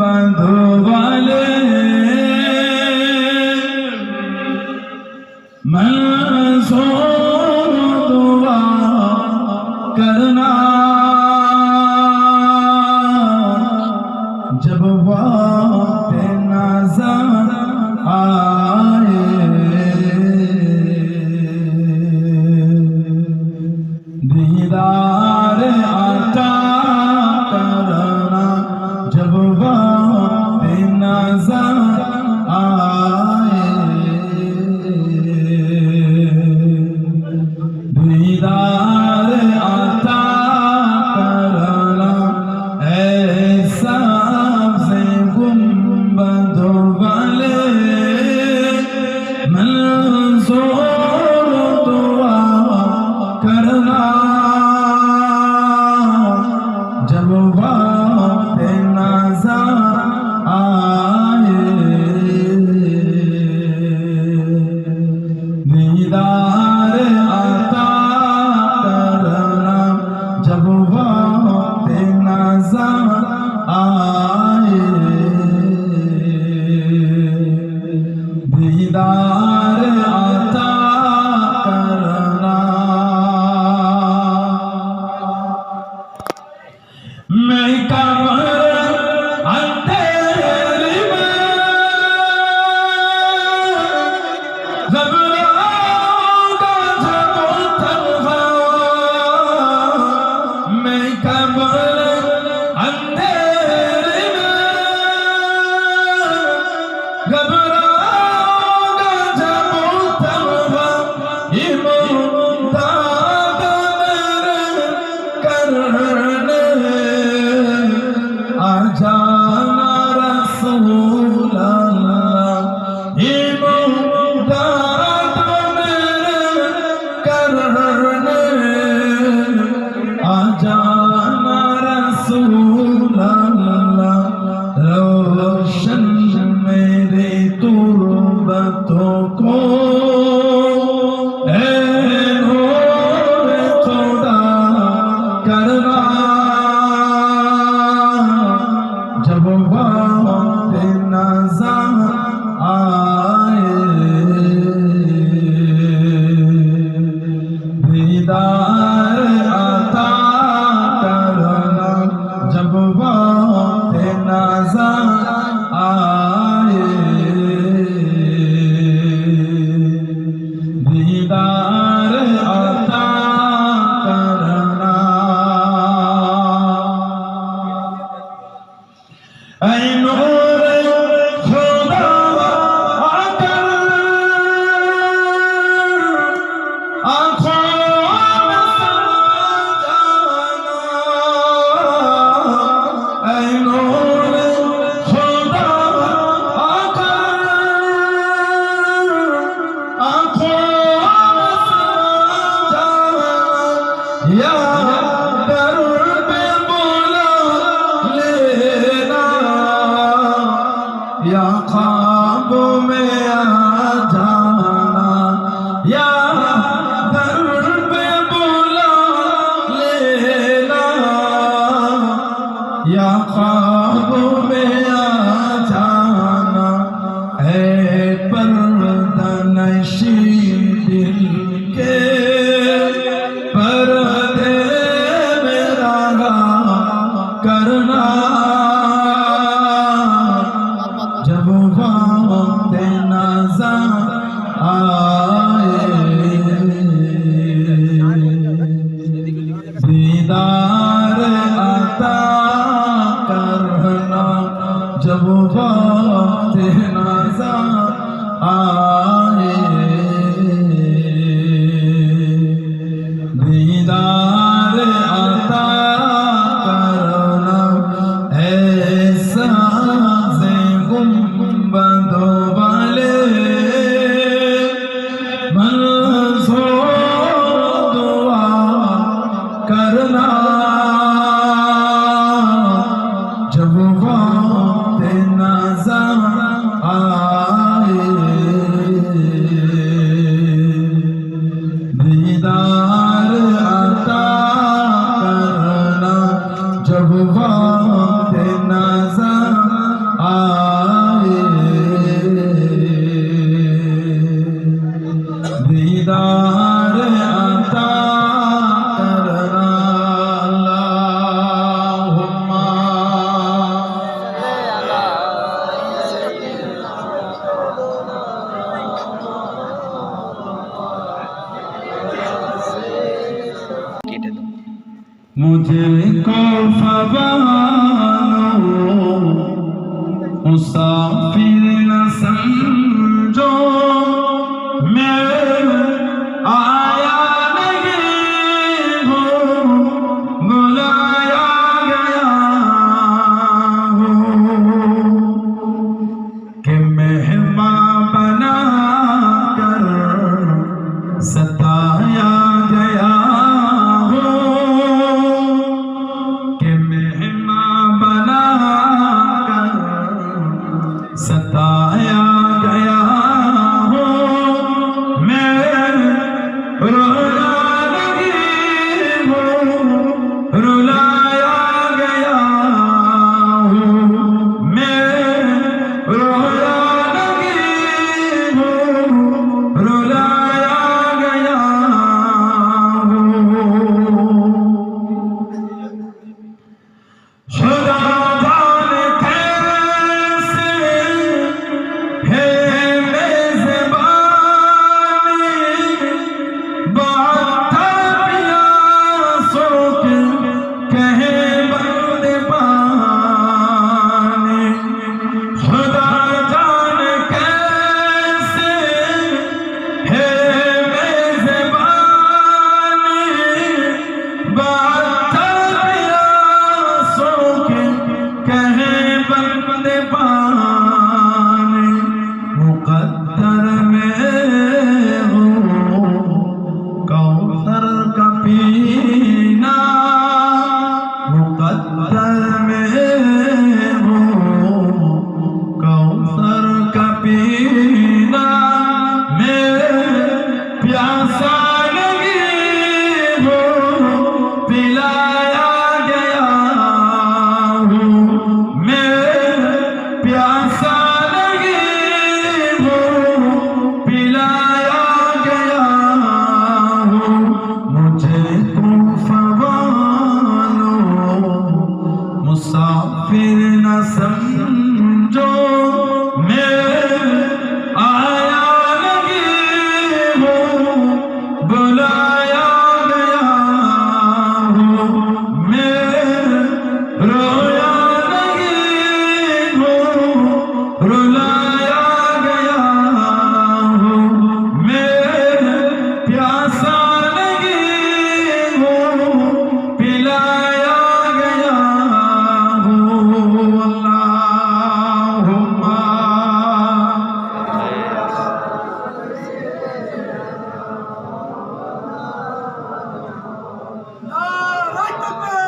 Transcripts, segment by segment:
বন্ধু বলে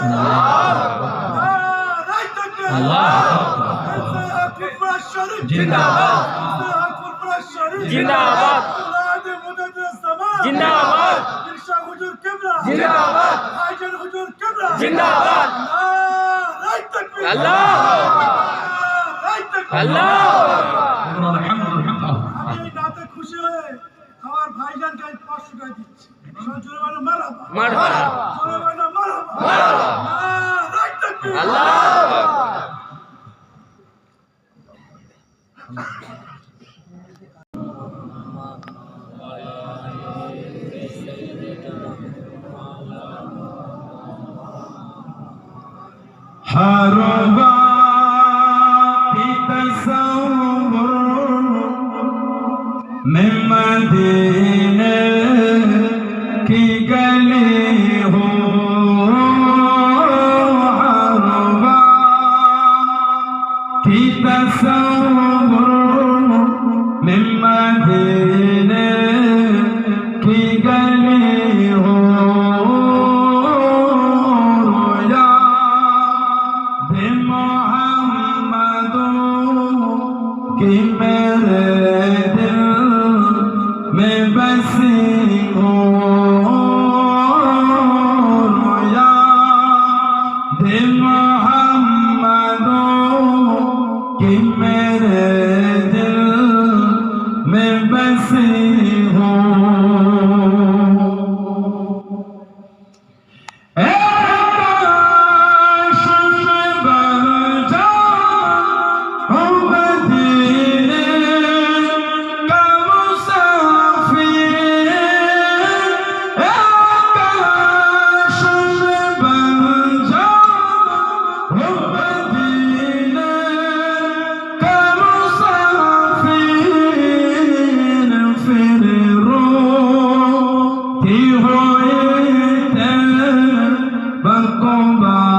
জিন্দাবাদ। জিন্দাবাদ হুজুর কিবলা জিন্দাবাদ হাইজান হুজুর কিবলা জিন্দাবাদ রাইট তাকবীর আল্লাহ। রাইট তাকবীর আল্লাহ। আমি এই নাতে খুশি হয়ে আমার ভাইজানকে 500 টাকা দিচ্ছি সজুর মারহাবা মারহাবা محمد Bamba.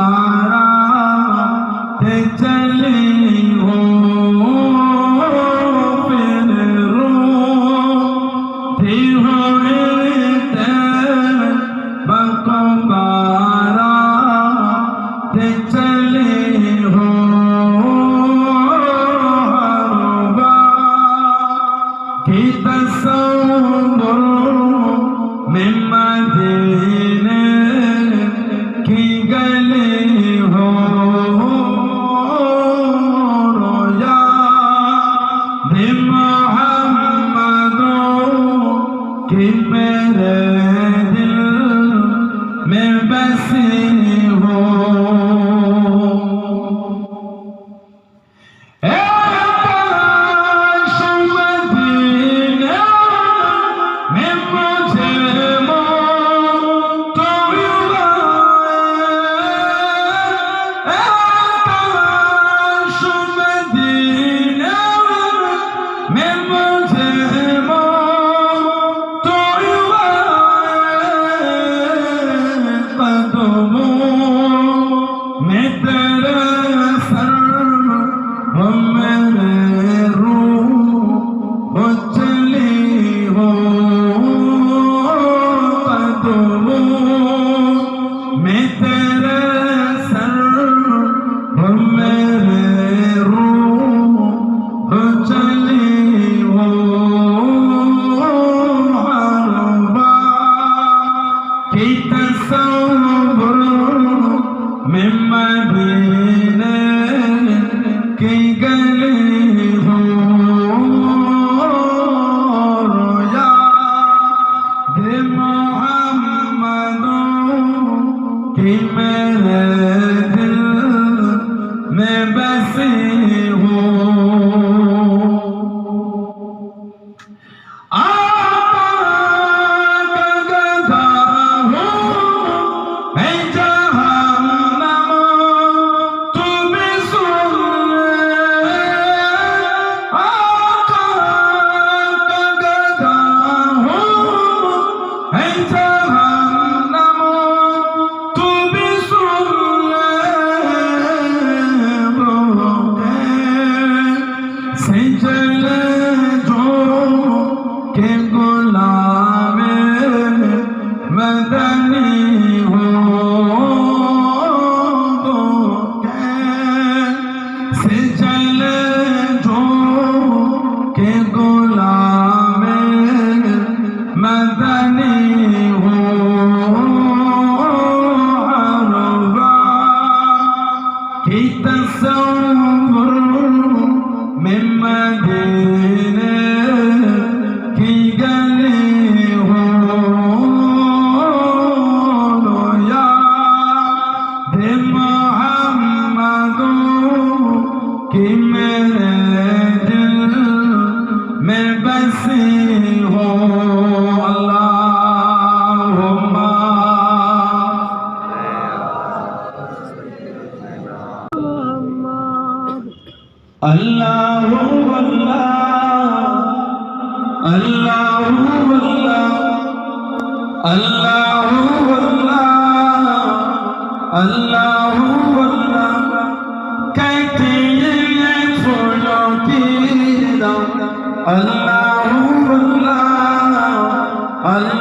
Hallelujah.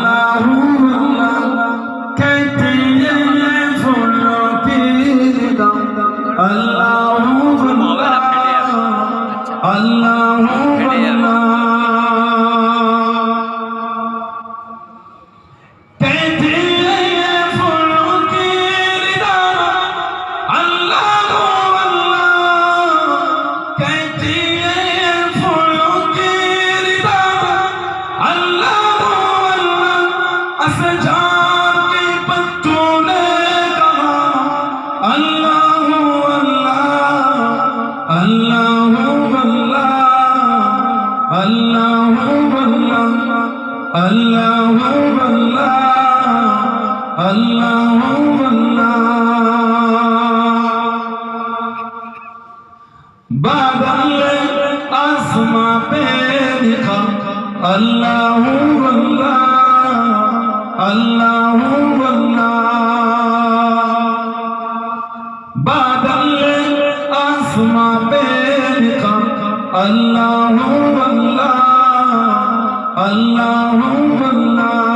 আল্লাহ আল্লাহ বাদল আসমা পে আল্লাহ আল্লাহ আল্লাহ।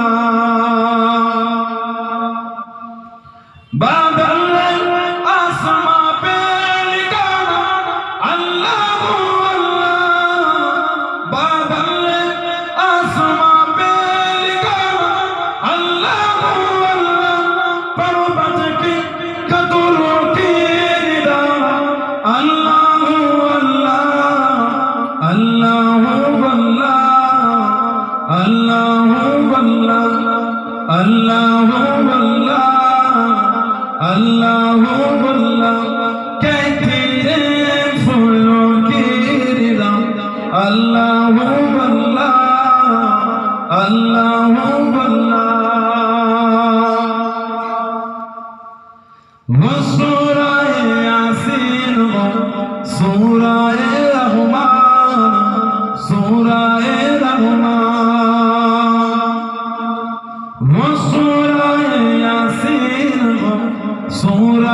আল্লাহ সুরায় ইয়াসিন সুরায়